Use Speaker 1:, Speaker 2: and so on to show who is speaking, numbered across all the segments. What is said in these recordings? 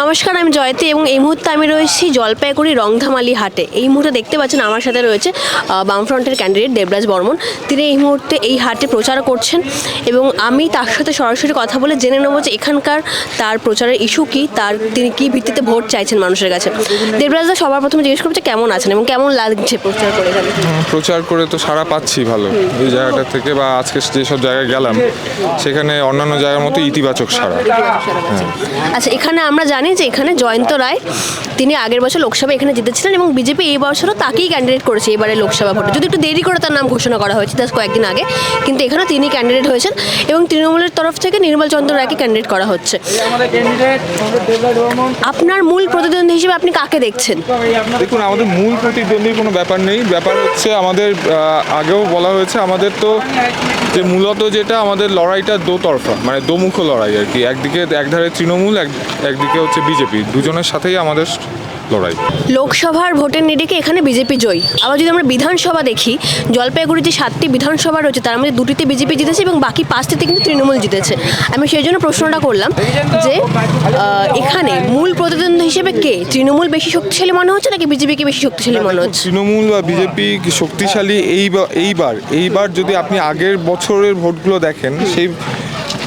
Speaker 1: নমস্কার আমি জয়তী এবং এই মুহূর্তে আমি রয়েছি জলপাইগুড়ি রংধামালি হাটে। এই মুহূর্তে দেখতে পাচ্ছেন আমার সাথে রয়েছে বামফ্রন্টের ক্যান্ডিডেট দেবরাজ বর্মন। তিনি এই মুহূর্তে এই হাটে প্রচার করছেন এবং আমি তার সাথে সরাসরি কথা বলে জেনে নেব যে এখানকার তার প্রচারের ইস্যু কী তার তিনি কী ভিত্তিতে ভোট চাইছেন মানুষের কাছে। দেবরাজদা সবার প্রথমে জিজ্ঞেস করছে কেমন আছেন এবং কেমন লাগছে প্রচার করে
Speaker 2: প্রচার করে তো সারা পাচ্ছি ভালো। এই জায়গাটা থেকে বা আজকে যেসব জায়গায় গেলাম সেখানে অন্যান্য জায়গার মতো ইতিবাচক সারা
Speaker 1: আচ্ছা এখানে আমরা জানি যে এখানে জয়ন্ত রায়, তিনি আগের বছর লোকসভা এখানে জিতেছিলেন এবং বিজেপি এই বছরও তাকেই ক্যান্ডিডেট করেছে এবারে লোকসভা ভোটে। যদি একটু দেরি করে তার নাম ঘোষণা করা হয়েছে, জাস্ট কয়েকদিন আগে, কিন্তু এখানে তিনি ক্যান্ডিডেট হয়েছেন এবং তৃণমূলের তরফ থেকে নির্মল চন্দ্র রায়কে ক্যান্ডিডেট করা হচ্ছে। আপনার মূল প্রতিদ্বন্দ্বী হিসেবে আপনি কাকে দেখছেন?
Speaker 2: দেখুন, আমাদের মূল প্রতিদ্বন্দ্বীর কোনো ব্যাপার নেই। ব্যাপার হচ্ছে আমাদের আগেও বলা হয়েছে আমাদের তো যে মূলত যেটা আমাদের লড়াইটা দোতরফা মানে দোমুখ লড়াই আর কি। একদিকে একধারে তৃণমূল একদিকে হচ্ছে বিজেপি দুজনের সাথেই আমাদের লড়াই।
Speaker 1: লোকসভার ভোটের নিরিখে এখানে বিজেপি জয়ী। আবার যদি আমরা বিধানসভা দেখি জলপাইগুড়ি যে সাতটি বিধানসভা রয়েছে তার মধ্যে দুটিতে বিজেপি জিতেছে এবং বাকি পাঁচটিতে কিন্তু তৃণমূল জিতেছে। আমি সেই জন্য প্রশ্নটা করলাম যে এখানে মূল প্রতিদ্বন্দ্বী হিসেবে কে? তৃণমূল বেশি শক্তিশালী মনে হচ্ছে নাকি বিজেপিকে বেশি শক্তিশালী মনে হচ্ছে?
Speaker 2: তৃণমূল বা বিজেপি শক্তিশালী? এইবার এইবার এইবার যদি আপনি আগের বছরের ভোটগুলো দেখেন সেই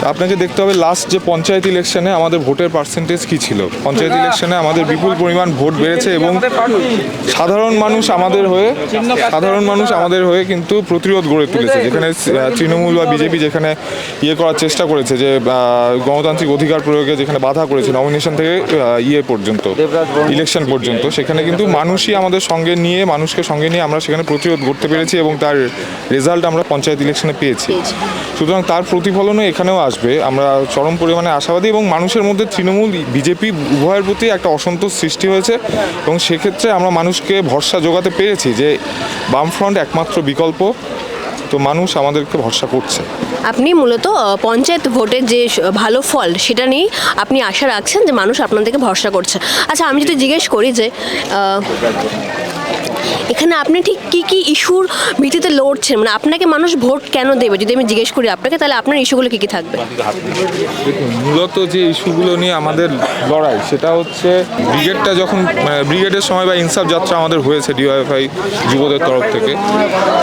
Speaker 2: আপনাকে দেখতে হবে লাস্ট যে পঞ্চায়েত ইলেকশনে আমাদের ভোটের পার্সেন্টেজ কি ছিল। পঞ্চায়েত ইলেকশনে আমাদের বিপুল পরিমাণ ভোট বেড়েছে এবং সাধারণ মানুষ আমাদের হয়ে সাধারণ মানুষ আমাদের হয়ে কিন্তু প্রতিরোধ গড়ে তুলেছে। যেখানে তৃণমূল বা বিজেপি যেখানে ইয়ে করার চেষ্টা করেছে যে গণতান্ত্রিক অধিকার প্রয়োগে যেখানে বাধা করেছে নমিনেশন থেকে ইয়ে পর্যন্ত ইলেকশন পর্যন্ত সেখানে কিন্তু মানুষই আমাদের সঙ্গে নিয়ে মানুষকে সঙ্গে নিয়ে আমরা সেখানে প্রতিরোধ করতে পেরেছি এবং তার রেজাল্ট আমরা পঞ্চায়েত ইলেকশনে পেয়েছি। সুতরাং তার প্রতিফলনও এখানেও আসবে আমরা চরম পরিমাণে আশাবাদী এবং মানুষের মধ্যে তৃণমূল, বিজেপি উভয়ের প্রতি একটা অসন্তোষ সৃষ্টি হয়েছে এবং সেক্ষেত্রে আমরা মানুষকে ভরসা যোগাতে পেরেছি যে বামফ্রন্ট একমাত্র বিকল্প। তো মানুষ আমাদেরকে ভরসা করছে।
Speaker 1: আপনি মূলত পঞ্চায়েত ভোটের যে ভালো ফল, সেটা নিয়েই আপনি আশা রাখছেন যে মানুষ আপনাদেরকে ভরসা করছে। আচ্ছা আমি যদি জিজ্ঞেস করি যে এখানে আপনি ঠিক কি কি ইস্যুর ভিত্তিতে লড়ছেন? মানে আপনাকে মানুষ ভোট কেন দেবে? যদি আমি জিজ্ঞেস করি আপনাকে, তাহলে আপনার ইস্যুগুলো কি কি থাকবে?
Speaker 2: মূলত যে ইস্যুগুলো নিয়ে আমাদের লড়াই, সেটা হচ্ছে ব্রিগেডটা যখন মানে ব্রিগেডের সময় বা ইনসাফ যাত্রা আমাদের হয়েছে ডিওএফআই যুবদের তরফ থেকে।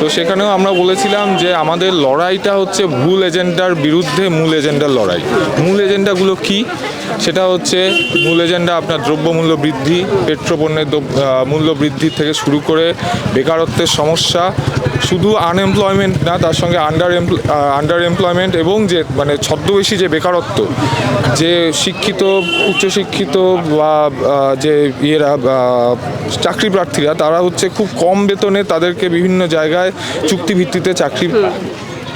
Speaker 2: তো সেখানেও আমরা বলেছিলাম যে আমাদের লড়াইটা হচ্ছে ভুল এজেন্ডার বিরুদ্ধে মূল এজেন্ডার লড়াই। মূল এজেন্ডাগুলো কি? সেটা হচ্ছে মূল এজেন্ডা আপনার দ্রব্যমূল্য বৃদ্ধি, পেট্রোপণ্যের মূল্য বৃদ্ধি থেকে শুরু করে বেকারত্বের সমস্যা, শুধু আনএমপ্লয়মেন্ট না, তার সঙ্গে আন্ডার আন্ডার এমপ্লয়মেন্ট এবং যে মানে ছদ্মবেশী যে বেকারত্ব, যে শিক্ষিত, উচ্চশিক্ষিত বা যে ইয়েরা চাকরি প্রার্থীরা, তারা হচ্ছে খুব কম বেতনে তাদেরকে বিভিন্ন জায়গায় চুক্তিভিত্তিতে চাকরি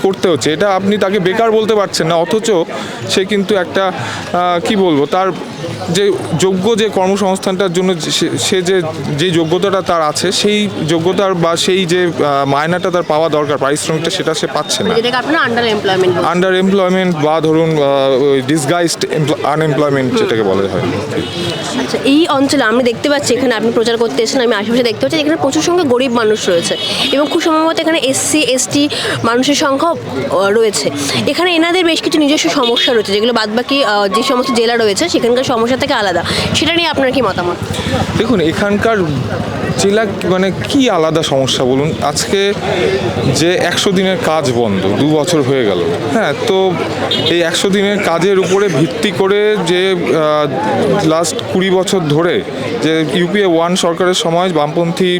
Speaker 2: করতে হচ্ছে। এটা আপনি তাকে বেকার বলতে পারছেন না অথচ সে কিন্তু একটা কি বলব তার যে যোগ্য যে কর্মসংস্থানটার জন্য সে- যে যে যোগ্যতাটা তার আছে সেই যোগ্যতার বা সেই যে মায়নাটা তার পাওয়া দরকার পারিশ্রমিকটা সেটা সে পাচ্ছে না।
Speaker 1: আন্ডার এমপ্লয়মেন্ট
Speaker 2: বা ধরুন ডিসগাইজড আনএমপ্লয়মেন্ট যেটাকে বলা হয়।
Speaker 1: আচ্ছা এই অঞ্চলে আমি দেখতে পাচ্ছি এখানে আপনি প্রচার করতে এসেছেন আমি আশেপাশে দেখতে পাচ্ছি এখানে প্রচুর সংখ্যা গরিব মানুষ রয়েছে এবং খুব সম্ভবত এখানে এসসি এসটি মানুষের সংখ্যাও আহ, রয়েছে। এখানে এনাদের বেশ কিছু নিজস্ব সমস্যা রয়েছে, যেগুলো বাদবাকি যে সমস্ত জেলা রয়েছে, সেখানকার সমস্যা থেকে আলাদা। সেটা নিয়ে আপনার কি মতামত?
Speaker 2: দেখুন, এখানকার জেলা মানে কি আলাদা সমস্যা বলুন? আজকে যে একশো দিনের কাজ বন্ধ, দু বছর হয়ে গেল। হ্যাঁ তো এই একশো দিনের কাজের উপরে ভিত্তি করে যে লাস্ট কুড়ি বছর ধরে যে ইউপিএ ওয়ান সরকারের সময় বামপন্থী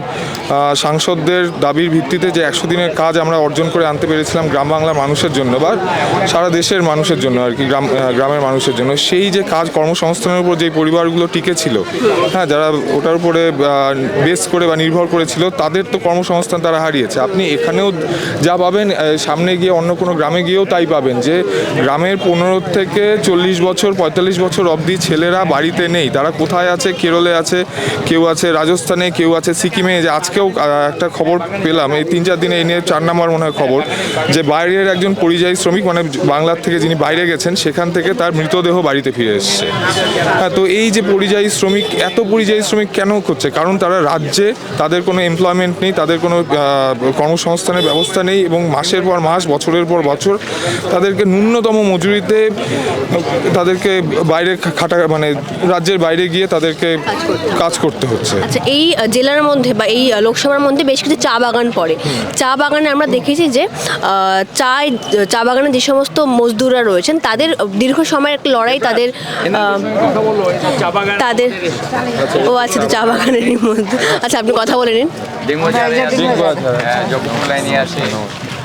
Speaker 2: সাংসদদের দাবির ভিত্তিতে যে একশো দিনের কাজ আমরা অর্জন করে আনতে পেরেছিলাম গ্রাম বাংলার মানুষের জন্য বা সারা দেশের মানুষের জন্য আর কি, গ্রাম গ্রামের মানুষের জন্য। সেই যে কাজ কর্মসংস্থানের উপর যে পরিবারগুলো টিকে ছিল হ্যাঁ যারা ওটার উপরে বেস করে বা নির্ভর করেছিল, তাদের তো কর্মসংস্থান তারা হারিয়েছে। আপনি এখানেও যা পাবেন সামনে গিয়ে অন্য কোনো গ্রামে গিয়েও তাই পাবেন যে গ্রামের পনেরো থেকে চল্লিশ বছর, পঁয়তাল্লিশ বছর অবধি ছেলেরা বাড়িতে নেই, তারা কোথায় আছে, কেরলে আছে আছে, কেউ আছে রাজস্থানে, কেউ আছে সিকিমে। যে আজকেও একটা খবর পেলাম, এই তিন চার দিনে এই নিয়ে চার নম্বর মনে হয় খবর, যে বাইরের একজন পরিযায়ী শ্রমিক মানে বাংলার থেকে যিনি বাইরে গেছেন, সেখান থেকে তার মৃতদেহ বাড়িতে ফিরে এসছে। হ্যাঁ তো এই যে পরিযায়ী শ্রমিক, এত পরিযায়ী শ্রমিক কেন করছে কারণ তারা রাজ্যে তাদের কোনো এমপ্লয়মেন্ট নেই, তাদের কোনো কর্মসংস্থানের ব্যবস্থা নেই এবং মাসের পর মাস, বছরের পর বছর তাদেরকে ন্যূনতম মজুরিতে তাদেরকে বাইরে খাটা মানে রাজ্যের বাইরে গিয়ে তাদেরকে কাজ করতে হচ্ছে।
Speaker 1: আচ্ছা এই জেলার মধ্যে বা এই লোকসভার মধ্যে বেশ কিছু চা বাগান পড়ে। চা বাগানে আমরা দেখেছি যে চা চা বাগানে যে সমস্ত মজদুররা রয়েছেন তাদের দীর্ঘ সময়ের একটা লড়াই তাদের তাদের ও আচ্ছা তো চা বাগানেরই মধ্যে। আচ্ছা আপনি কথা বলে নিন।
Speaker 2: হ্যাঁ।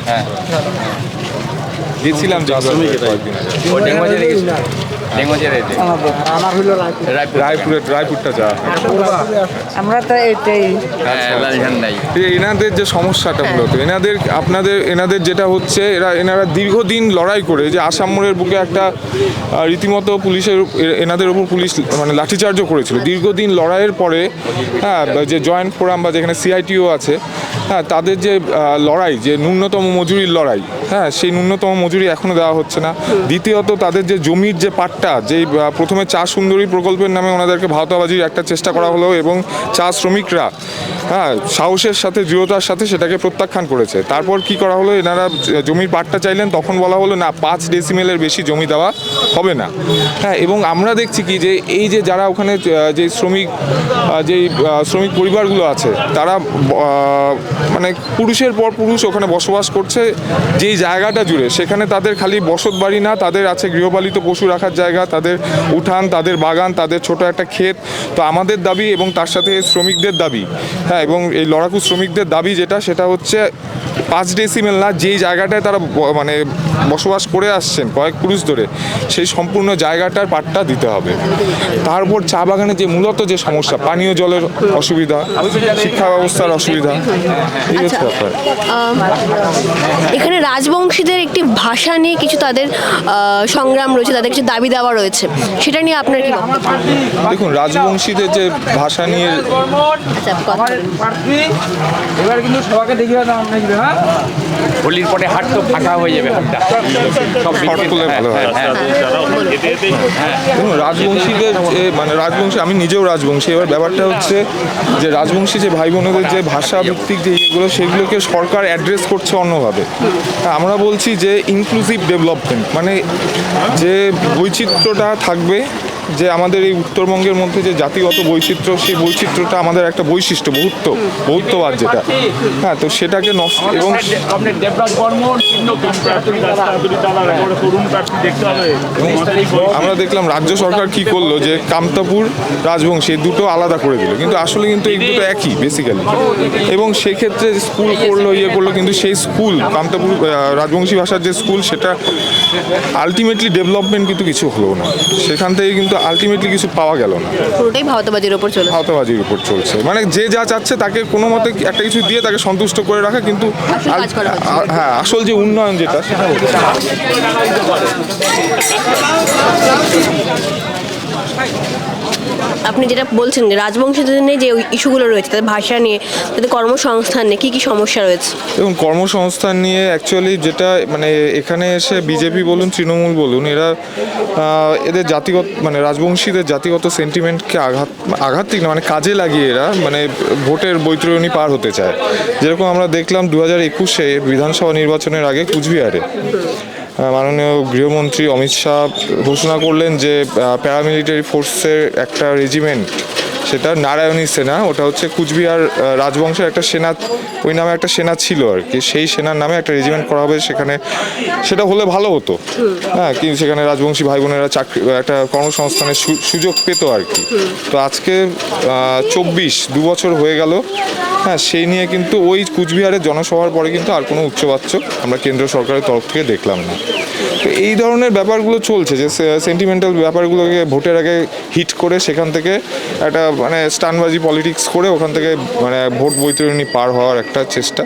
Speaker 3: হ্যাঁ হ্যাঁ।
Speaker 2: গেছিলাম রায়পুরটা যা।
Speaker 4: আমরা তো এটাই।
Speaker 3: হ্যাঁ লাল ঝান্ডাই
Speaker 2: এনাদের যে সমস্যাটা মূলত এনাদের আপনাদের এনাদের যেটা হচ্ছে এরা এনারা দীর্ঘদিন লড়াই করে যে আসাম মোড়ের বুকে একটা রীতিমতো পুলিশের এ- এনাদের ওপর পুলিশ মানে লাঠিচার্জও করেছিল। দীর্ঘদিন লড়াইয়ের পরে হ্যাঁ যে জয়েন্ট ফোরাম বা যেখানে সিআইটিও আছে হ্যাঁ তাদের যে লড়াই যে ন্যূনতম মজুরির লড়াই হ্যাঁ সেই ন্যূনতম মজুরি এখনও দেওয়া হচ্ছে না। দ্বিতীয়ত তাদের যে জমির যে পাট্টা যেই প্রথমে চা সুন্দরী প্রকল্পের নামে ওনাদেরকে ভাওতাবাজির একটা চেষ্টা করা হলো এবং চা শ্রমিকরা হ্যাঁ সাহসের সাথে দৃঢ়তার সাথে সেটাকে প্রত্যাখ্যান করেছে। তারপর কি করা হলো? এনারা জমির পাট্টা চাইলেন তখন বলা হলো না পাঁচ ডেসিমেলের বেশি জমি দেওয়া হবে না। হ্যাঁ এবং আমরা দেখছি কি যে এই যে যারা ওখানে যে শ্রমিক যেই শ্রমিক পরিবারগুলো আছে তারা মানে পুরুষের পর পুরুষ ওখানে বসবাস করছে যেই জায়গাটা জুড়ে। সেখানে তাদের খালি বসত বাড়ি না তাদের আছে গৃহপালিত পশু রাখার জায়গা তাদের উঠান তাদের বাগান তাদের ছোট একটা ক্ষেত। তো আমাদের দাবি এবং তার সাথে শ্রমিকদের দাবি হ্যাঁ এবং এই লড়াকু শ্রমিকদের দাবি যেটা সেটা হচ্ছে পাঁচ ডেসিমেল না যেই জায়গাটায় তারা মানে বসবাস করে আসছেন কয়েক পুরুষ ধরে সেই সম্পূর্ণ জায়গাটার পাট্টা দিতে হবে। তারপর চা বাগানে যে মূলত যে সমস্যা পানীয় জলের অসুবিধা শিক্ষা ব্যবস্থার অসুবিধা এই হচ্ছে ব্যাপার।
Speaker 1: এখানে রাজবংশীদের একটি ভাষা নিয়ে কিছু তাদের সংগ্রাম রয়েছে তাদের কিছু দাবি দেওয়া রয়েছে। সেটা নিয়ে আপনার কি
Speaker 2: দেখুন রাজবংশীদের যে ভাষা নিয়ে
Speaker 1: আচ্ছা।
Speaker 4: এবার কিন্তু সবাইকে দেখিয়ে দাও আমরা হ্যাঁ?
Speaker 3: হোলির পরে হাট তো ফাঁকা হয়ে যাবে হাটটা। সব
Speaker 2: ভালো হয়।
Speaker 3: হ্যাঁ
Speaker 2: দেখুন রাজবংশীদের যে মানে রাজবংশী আমি নিজেও রাজবংশী এবার ব্যাপারটা হচ্ছে যে রাজবংশী যে ভাই বোনেদের যে ভাষা ভিত্তিক যে ইয়েগুলো সেগুলোকে সরকার অ্যাড্রেস করছে অন্যভাবে। আমরা বলছি যে ইনক্লুসিভ ডেভেলপমেন্ট মানে যে বৈচিত্র্যটা থাকবে যে আমাদের এই উত্তরবঙ্গের মধ্যে যে জাতিগত বৈচিত্র্য সেই বৈচিত্র্যটা আমাদের একটা বৈশিষ্ট্য বহুত্ব বহুত্ববাদ যেটা। হ্যাঁ তো সেটাকে নষ্ট এবং আমরা দেখলাম রাজ্য সরকার কি করল যে কামতাপুর রাজবংশী এই দুটো আলাদা করে দিল। কিন্তু আসলে কিন্তু এই দুটো একই বেসিক্যালি এবং সেক্ষেত্রে স্কুল করল ইয়ে করল কিন্তু সেই স্কুল কামতাপুর রাজবংশী ভাষার যে স্কুল সেটা আলটিমেটলি ডেভেলপমেন্ট কিন্তু কিছু হলো না। সেখান থেকে কিন্তু আলটিমেটলি কিছু পাওয়া গেল না।
Speaker 1: পুরোটাই ভাওতাবাজির ওপর চলে
Speaker 2: ভাওতাবাজির উপর চলছে। মানে যে যা চাচ্ছে তাকে কোনো মতে একটা কিছু দিয়ে তাকে সন্তুষ্ট করে রাখা কিন্তু হ্যাঁ আসল যে উন্নয়ন যেটা সেটা হচ্ছে।
Speaker 1: আপনি যেটা বলছেন রাজবংশীদের নিয়ে যে ইস্যুগুলো রয়েছে, তাদের ভাষা নিয়ে, তাদের কর্মসংস্থান নিয়ে কী কী সমস্যা রয়েছে?
Speaker 2: এবং কর্মসংস্থান নিয়ে অ্যাকচুয়ালি যেটা মানে এখানে এসে বিজেপি বলুন, তৃণমূল বলুন, এরা এদের জাতিগত মানে রাজবংশীদের জাতিগত সেন্টিমেন্টকে আঘাত আঘাত ঠিক না মানে কাজে লাগিয়ে এরা মানে ভোটের বৈতরণী পার হতে চায়। যেরকম আমরা দেখলাম দু হাজার একুশে বিধানসভা নির্বাচনের আগে কুচবিহারে। মাননীয় গৃহমন্ত্রী অমিত শাহ ঘোষণা করলেন যে প্যারামিলিটারি ফোর্সের একটা রেজিমেন্ট সেটা নারায়ণী সেনা, ওটা হচ্ছে কুচবিহার রাজবংশের একটা সেনা, ওই নামে একটা সেনা ছিল আর কি। সেই সেনার নামে একটা রেজিমেন্ট করা হবে সেখানে। সেটা হলে ভালো হতো। হ্যাঁ কিন্তু সেখানে রাজবংশী ভাই বোনেরা চাকরি, একটা কর্মসংস্থানের সুযোগ পেত আর কি। তো আজকে চব্বিশ, দু বছর হয়ে গেল। হ্যাঁ সেই নিয়ে কিন্তু ওই কুচবিহারের জনসভার পরে কিন্তু আর কোনো উচ্চবাচ্য আমরা কেন্দ্র সরকারের তরফ থেকে দেখলাম না। তো এই ধরনের ব্যাপারগুলো চলছে যে সেন্টিমেন্টাল ব্যাপারগুলোকে ভোটের আগে হিট করে সেখান থেকে একটা মানে স্টানবাজি পলিটিক্স করে ওখান থেকে মানে ভোট বৈতরণী পার হওয়ার একটা চেষ্টা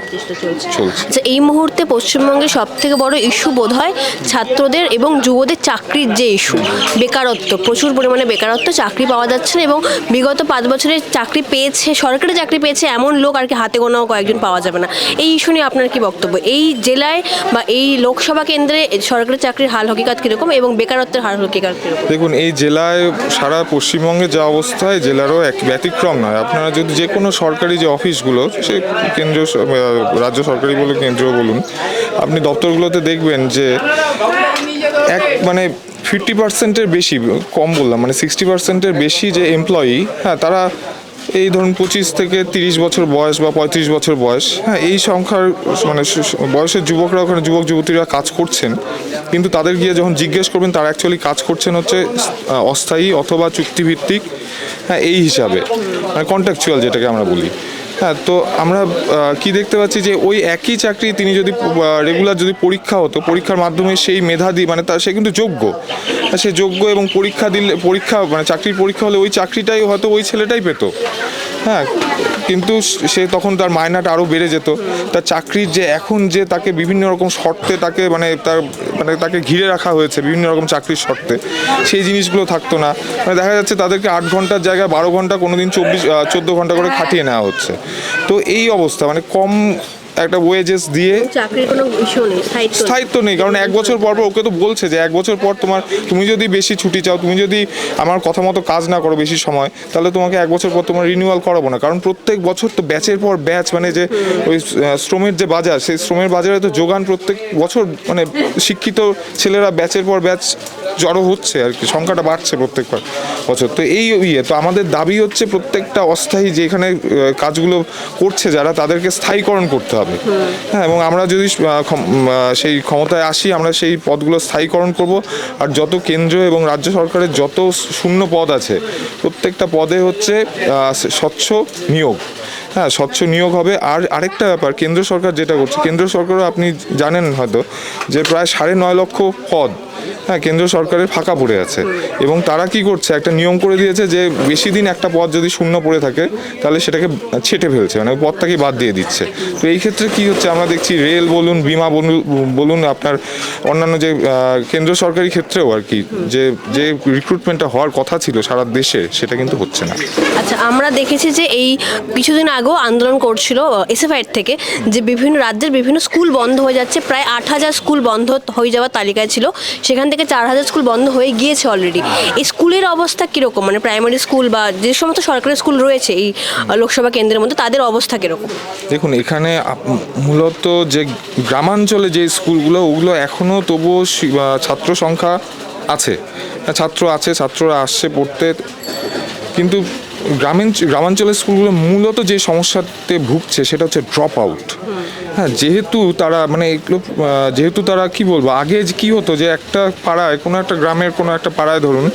Speaker 2: চলছে।
Speaker 1: আচ্ছা এই মুহূর্তে পশ্চিমবঙ্গে সব থেকে বড় ইস্যু বোধ হয় ছাত্রদের এবং যুবদের চাকরির যে ইস্যু বেকারত্ব প্রচুর পরিমাণে বেকারত্ব চাকরি পাওয়া যাচ্ছে না এবং বিগত পাঁচ বছরে চাকরি পেয়েছে সরকারি চাকরি পেয়েছে এমন লোক আর কি হাতে গোনাও কয়েকজন পাওয়া যাবে না। এই ইস্যু নিয়ে আপনার কি বক্তব্য? এই জেলায় বা এই লোকসভা কেন্দ্রে সরকারি চাকরির হাল হকিকাত কীরকম এবং বেকারত্বের হাল হকিকাত কীরকম?
Speaker 2: দেখুন এই জেলায় সারা পশ্চিমবঙ্গে যা অবস্থায় জেলারও এক ব্যতিক্রম নয়। আপনারা যদি যে কোনো সরকারি যে অফিসগুলো, সে কেন্দ্র রাজ্য সরকারি বলুন কেন্দ্র বলুন, আপনি দপ্তরগুলোতে দেখবেন যে এক মানে ফিফটি পার্সেন্টের বেশি, কম বললাম মানে সিক্সটি পার্সেন্টের বেশি যে এমপ্লয়ি হ্যাঁ তারা এই ধরুন পঁচিশ থেকে তিরিশ বছর বয়স বা পঁয়ত্রিশ বছর বয়স হ্যাঁ এই সংখ্যার মানে বয়সের যুবকরা ওখানে যুবক যুবতীরা কাজ করছেন। কিন্তু তাদের গিয়ে যখন জিজ্ঞেস করবেন, তারা অ্যাকচুয়ালি কাজ করছেন হচ্ছে অস্থায়ী অথবা চুক্তিভিত্তিক হ্যাঁ এই হিসাবে মানে কন্ট্রাকচুয়াল যেটাকে আমরা বলি। হ্যাঁ তো আমরা কি দেখতে পাচ্ছি যে ওই একই চাকরি তিনি যদি রেগুলার যদি পরীক্ষা হতো, পরীক্ষার মাধ্যমে সেই মেধাদি মানে তার সে কিন্তু যোগ্য। সে যোগ্য এবং পরীক্ষা দিলে, পরীক্ষা মানে চাকরির পরীক্ষা হলে ওই চাকরিটাই হয়তো ওই ছেলেটাই পেতো। হ্যাঁ কিন্তু সে তখন তার মায়নাটা আরও বেড়ে যেত। তার চাকরির যে এখন যে তাকে বিভিন্ন রকম শর্তে তাকে মানে তার মানে তাকে ঘিরে রাখা হয়েছে, বিভিন্ন রকম চাকরির শর্তে। সেই জিনিসগুলো থাকতো না। মানে দেখা যাচ্ছে তাদেরকে আট ঘণ্টার জায়গায় বারো ঘণ্টা কোনো দিন চব্বিশ চোদ্দ ঘণ্টা করে খাটিয়ে নেওয়া হচ্ছে। তো এই অবস্থা মানে কম একটা ওয়েজেস দিয়ে
Speaker 1: চাকরির কোনো ইস্যু নেই স্থায়িত্ব নেই।
Speaker 2: কারণ এক বছর পর পর ওকে তো বলছে যে এক বছর পর তোমার তুমি যদি বেশি ছুটি চাও তুমি যদি আমার কথা মতো কাজ না করো বেশি সময় তাহলে তোমাকে এক বছর পর তোমার রিনিউয়াল করাবো না কারণ প্রত্যেক বছর তো ব্যাচের পর ব্যাচ মানে যে ওই শ্রমের যে বাজার সেই শ্রমের বাজারে তো যোগান প্রত্যেক বছর মানে শিক্ষিত ছেলেরা ব্যাচের পর ব্যাচ জড়ো হচ্ছে আর কি, সংখ্যাটা বাড়ছে প্রত্যেকবার বছর। তো এই ইয়ে তো আমাদের দাবি হচ্ছে প্রত্যেকটা অস্থায়ী যেখানে কাজগুলো করছে যারা, তাদেরকে স্থায়ীকরণ করতে হবে। হ্যাঁ এবং আমরা যদি সেই ক্ষমতায় আসি, আমরা সেই পদগুলো স্থায়ীকরণ করব। আর যত কেন্দ্র এবং রাজ্য সরকারের যত শূন্য পদ আছে, প্রত্যেকটা পদে হচ্ছে স্বচ্ছ নিয়োগ। হ্যাঁ স্বচ্ছ নিয়োগ হবে। আর আরেকটা ব্যাপার, কেন্দ্র সরকার যেটা করছে, কেন্দ্র সরকারও আপনি জানেন হয়তো যে প্রায় সাড়ে নয় লক্ষ পদ হ্যাঁ কেন্দ্র সরকারের ফাঁকা পড়ে আছে। এবং তারা কি করছে, একটা নিয়ম করে দিয়েছে যে বেশি দিন একটা পদ যদি শূন্য পড়ে থাকে, তাহলে সেটাকে ছেটে ফেলছে মানে ওই পদটাকে বাদ দিয়ে দিচ্ছে। তো এই ক্ষেত্রে কি হচ্ছে, আমরা দেখছি রেল বলুন, বিমা বলুন- বলুন, আপনার অন্যান্য যে কেন্দ্র সরকারি ক্ষেত্রেও আর কি, যে যে রিক্রুটমেন্টটা হওয়ার কথা ছিল সারা দেশে, সেটা কিন্তু হচ্ছে না।
Speaker 1: আচ্ছা আমরা দেখেছি যে এই কিছুদিন আগেও আন্দোলন করছিল এসএফআইয়ের থেকে, যে বিভিন্ন রাজ্যের বিভিন্ন স্কুল বন্ধ হয়ে যাচ্ছে, প্রায় আট হাজার স্কুল বন্ধ হয়ে যাওয়ার তালিকায় ছিল। সেখান থেকে চার হাজার স্কুল বন্ধ হয়ে গিয়েছে অলরেডি এই স্কুলের অবস্থা কীরকম? মানে প্রাইমারি স্কুল বা যে সমস্ত সরকারি স্কুল রয়েছে এই লোকসভা কেন্দ্রের মধ্যে তাদের অবস্থা কীরকম?
Speaker 2: দেখুন এখানে মূলত যে গ্রামাঞ্চলে যে স্কুলগুলো ওগুলো এখনও তবুও ছাত্র সংখ্যা আছে। হ্যাঁ, ছাত্র আছে ছাত্ররা আসছে পড়তে। কিন্তু গ্রামীণ গ্রামাঞ্চলের স্কুলগুলো মূলত যে সমস্যাতে ভুগছে সেটা হচ্ছে ড্রপ আউট হ্যাঁ যেহেতু তারা মানে এগুলো যেহেতু তারা কি বলব, আগে কি হতো যে একটা পাড়ায়, কোনো একটা গ্রামের কোনো একটা পাড়ায় ধরুন,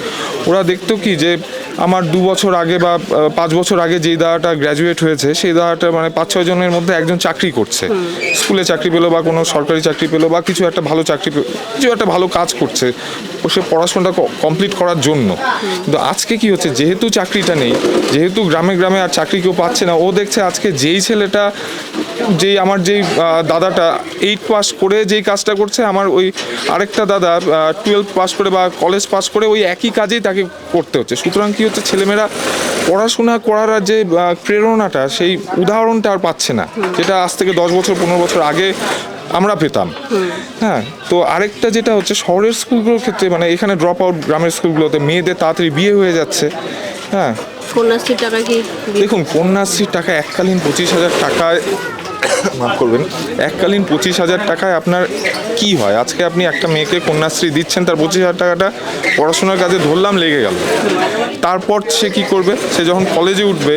Speaker 2: ওরা দেখতো কি যে আমার দু বছর আগে বা পাঁচ বছর আগে যেই দাদাটা গ্র্যাজুয়েট হয়েছে সেই দাদাটা মানে পাঁচ ছয় জনের মধ্যে একজন চাকরি করছে। স্কুলে চাকরি পেল বা কোনো সরকারি চাকরি পেল বা কিছু একটা ভালো চাকরি পেল কিছু একটা ভালো কাজ করছে। ও সে পড়াশোনাটা কমপ্লিট করার জন্য। কিন্তু আজকে কি হচ্ছে? যেহেতু চাকরিটা নেই যেহেতু গ্রামে গ্রামে আর চাকরি কেউ পাচ্ছে না ও দেখছে আজকে যেই ছেলেটা যেই আমার যেই দাদাটা এইট পাস করে যেই কাজটা করছে আমার ওই আরেকটা দাদা টুয়েলভ পাস করে বা কলেজ পাস করে ওই একই কাজেই তাকে করতে হচ্ছে। সুতরাং কি হচ্ছে ছেলেমেয়েরা পড়াশোনা করার যে প্রেরণাটা সেই উদাহরণটা আর পাচ্ছে না। যেটা আজ থেকে দশ বছর পনেরো বছর আগে আমরা পেতাম। হ্যাঁ তো আরেকটা যেটা হচ্ছে শহরের স্কুলগুলোর ক্ষেত্রে মানে এখানে ড্রপ আউট গ্রামের স্কুলগুলোতে মেয়েদের তাড়াতাড়ি বিয়ে হয়ে যাচ্ছে। হ্যাঁ।
Speaker 1: কন্যাশ্রীর টাকা কি?
Speaker 2: দেখুন কন্যাশ্রীর টাকা এককালীন পঁচিশ হাজার টাকায় মাফ করবেন, এককালীন পঁচিশ হাজার টাকায় আপনার কি হয়? আজকে আপনি একটা মেয়েকে কন্যাশ্রী দিচ্ছেন, তার পঁচিশ হাজার টাকাটা পড়াশোনার কাজে ধরলাম, লেগে গেল। তারপর সে কি করবে? সে যখন কলেজে উঠবে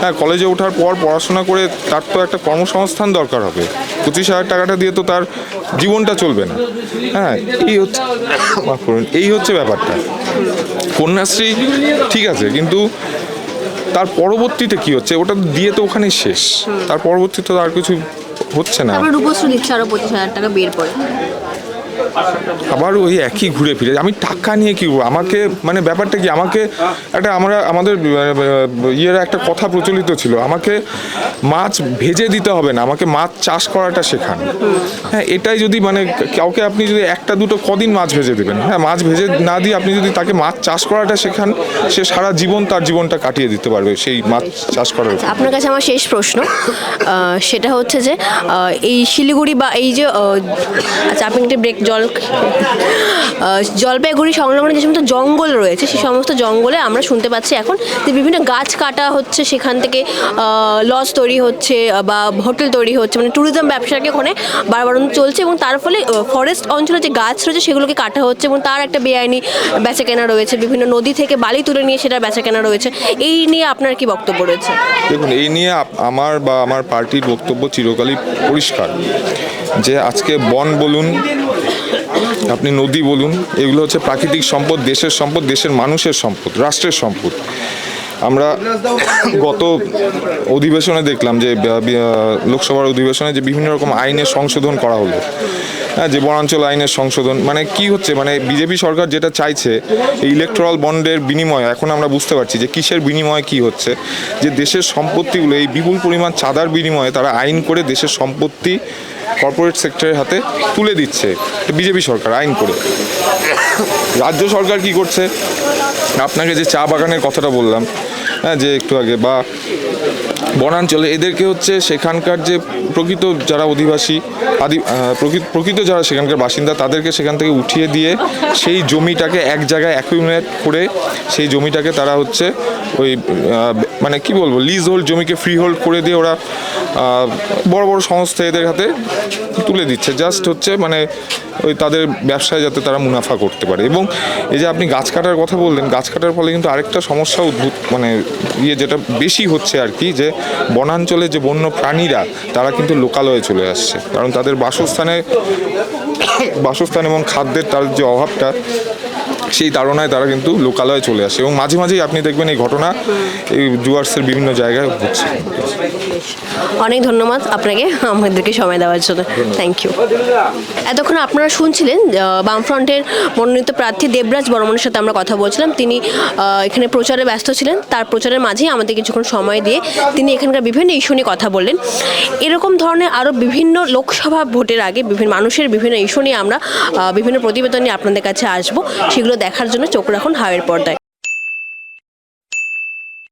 Speaker 2: হ্যাঁ কলেজে ওঠার পর পড়াশোনা করে তার তো একটা কর্মসংস্থান দরকার হবে। পঁচিশ হাজার টাকাটা দিয়ে তো তার জীবনটা চলবে না। হ্যাঁ এই হচ্ছে, মাফ করুন, এই হচ্ছে ব্যাপারটা। কন্যাশ্রী, ঠিক আছে, কিন্তু তার পরবর্তীতে কি হচ্ছে? ওটা দিয়ে তো ওখানেই শেষ। তার পরবর্তীতে তো আর কিছু হচ্ছে না।
Speaker 1: রূপশ্রী আরও পঁচিশ হাজার টাকা বের
Speaker 2: আবার ওই একই ঘুরে ফিরে আমি টাকা নিয়ে কি আমাকে মানে ব্যাপারটা কি? আমাকে একটা, আমরা, আমাদের ইয়ের একটা কথা প্রচলিত ছিল। আমাকে মাছ ভেজে দিতে হবে না। আমাকে মাছ চাষ করাটা শেখান। হ্যাঁ এটাই যদি মানে কাউকে আপনি যদি একটা, দুটো, কদিন মাছ ভেজে দেবেন। হ্যাঁ মাছ ভেজে না দিয়ে আপনি যদি তাকে মাছ চাষ করাটা শেখান, সে সারা জীবন তার জীবনটা কাটিয়ে দিতে পারবে সেই মাছ চাষ করার।
Speaker 1: আপনার কাছে আমার শেষ প্রশ্ন। সেটা হচ্ছে যে এই শিলিগুড়ি বা এই যে আচ্ছা আপনি ব্রেক জল জলপাইগুড়ি সংলগ্ন যে সমস্ত জঙ্গল রয়েছে, সেই সমস্ত জঙ্গলে আমরা শুনতে পাচ্ছি এখন যে বিভিন্ন গাছ কাটা হচ্ছে, সেখান থেকে লজ তৈরি হচ্ছে বা হোটেল তৈরি হচ্ছে মানে ট্যুরিজম ব্যবসাকে ওখানে বারবারণ চলছে এবং তার ফলে ফরেস্ট অঞ্চলে যে গাছ রয়েছে, সেগুলোকে কাটা হচ্ছে এবং তার একটা বেআইনি বেচা কেনা রয়েছে। বিভিন্ন নদী থেকে বালি তুলে নিয়ে সেটা বেচা কেনা রয়েছে। এই নিয়ে আপনার কি বক্তব্য রয়েছে?
Speaker 2: দেখুন, এই নিয়ে আমার বা আমার পার্টির বক্তব্য চিরকালই পরিষ্কার। যে আজকে বন বলুন আপনি নদী বলুন, এগুলো হচ্ছে প্রাকৃতিক সম্পদ, দেশের সম্পদ, দেশের মানুষের সম্পদ, রাষ্ট্রের সম্পদ। আমরা গত অধিবেশনে দেখলাম যে লোকসভার অধিবেশনে যে বিভিন্ন রকম আইনের সংশোধন করা হলো। হ্যাঁ যে বনাঞ্চল আইনের সংশোধন মানে কি হচ্ছে মানে বিজেপি সরকার যেটা চাইছে, এই ইলেকট্রাল বন্ডের বিনিময়ে, এখন আমরা বুঝতে পারছি যে কিসের বিনিময়ে কি হচ্ছে, যে দেশের সম্পত্তিগুলো, এই বিপুল পরিমাণ চাঁদার বিনিময়ে তারা আইন করে দেশের সম্পত্তি কর্পোরেট সেক্টরের হাতে তুলে দিচ্ছে বিজেপি সরকার আইন করে। রাজ্য সরকার কি করছে? আপনাকে যে চা বাগানের কথাটা বললাম হ্যাঁ যে একটু আগে, বা বনাঞ্চলে এদেরকে হচ্ছে সেখানকার যে প্রকৃত যারা অধিবাসী, আদি প্রকৃত যারা সেখানকার বাসিন্দা, তাদেরকে সেখান থেকে উঠিয়ে দিয়ে সেই জমিটাকে এক জায়গায় অ্যাকুইমেট করে সেই জমিটাকে তারা হচ্ছে ওই মানে কি বলব লিজ হোল্ড জমিকে ফ্রি হোল্ড করে দিয়ে ওরা বড় বড় সংস্থা এদের হাতে তুলে দিচ্ছে। জাস্ট হচ্ছে মানে ওই তাদের ব্যবসায় যাতে তারা মুনাফা করতে পারে। এবং এই যে আপনি গাছ কাটার কথা বললেন, গাছ কাটার ফলে কিন্তু আরেকটা সমস্যা উদ্ভূত মানে ইয়ে যেটা বেশি হচ্ছে আর কি, যে বনাঞ্চলে যে বন্য প্রাণীরা তারা কিন্তু লোকালয়ে চলে আসছে। কারণ তাদের বাসস্থানে, বাসস্থান এবং খাদ্যের তার যে অভাবটা সেই তাড়নায় তারা কিন্তু লোকালয়ে চলে আসে এবং মাঝে মাঝেই আপনি দেখবেন এই ঘটনা এই ডুয়ার্সের বিভিন্ন জায়গায় হচ্ছে
Speaker 1: অনেক ধন্যবাদ আপনাকে আমাদেরকে সময় দেওয়ার জন্য। থ্যাংক ইউ এতক্ষণ আপনারা শুনছিলেন বামফ্রন্টের মনোনীত প্রার্থী দেবরাজ বর্মনের সাথে আমরা কথা বলছিলাম। তিনি এখানে প্রচারে ব্যস্ত ছিলেন। তার প্রচারের মাঝেই আমাদের কিছুক্ষণ সময় দিয়ে তিনি এখানকার বিভিন্ন ইস্যু নিয়ে কথা বললেন। এরকম ধরনের আরও বিভিন্ন লোকসভা ভোটের আগে বিভিন্ন মানুষের বিভিন্ন ইস্যু নিয়ে আমরা বিভিন্ন প্রতিবেদন নিয়ে আপনাদের কাছে আসব। সেগুলো দেখার জন্য চোখ রাখুন হাওয়ের পর্দায়।